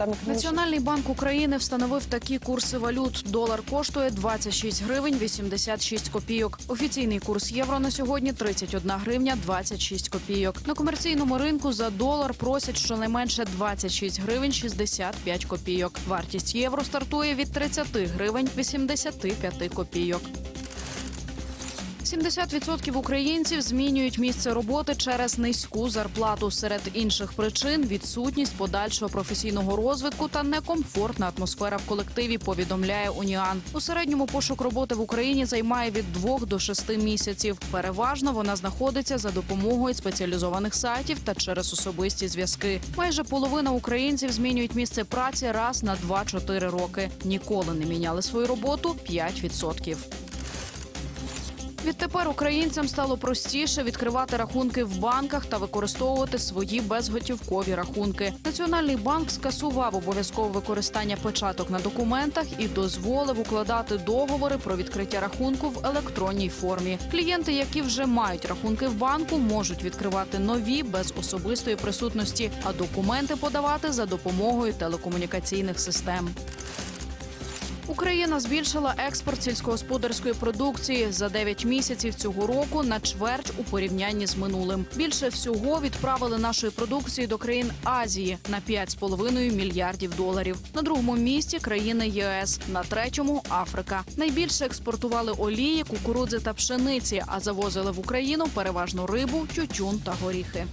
там. Національний банк України встановив такі курси валют. Долар коштує 26 гривень 86 копійок. Офіційний курс євро на сьогодні 31 гривня 26 копійок. На комерційному ринку за долар просять щонайменше 26 гривень 65 копійок. Вартість євро стартує від 30 гривень 85 копійок. 70% українців змінюють місце роботи через низьку зарплату. Серед інших причин відсутність подальшого професійного розвитку та некомфортна атмосфера в колективі. Повідомляє Уніан. У середньому пошук роботи в Україні займає від 2 до 6 місяців. Переважно вона знаходиться за допомогою спеціалізованих сайтів та через особисті зв'язки. Майже половина українців змінюють місце праці раз на 2-4 роки. Ніколи не міняли свою роботу 5%. Відтепер українцям стало простіше відкривати рахунки в банках та використовувати свої безготівкові рахунки. Національний банк скасував обов'язкове використання печаток на документах і дозволив укладати договори про відкриття рахунку в електронній формі. Клієнти, які вже мають рахунки в банку, можуть відкривати нові без особистої присутності, а документи подавати за допомогою телекомунікаційних систем. Україна збільшила експорт сільськогосподарської продукції за 9 місяців цього року на чверть у порівнянні з минулим. Більше всього відправили нашої продукції до країн Азії на 5,5 мільярдів доларів. На другому місці країни ЄС, на третьому Африка. Найбільше експортували олії, кукурудзи та пшениці, а завозили в Україну переважно рибу, тютюн та горіхи.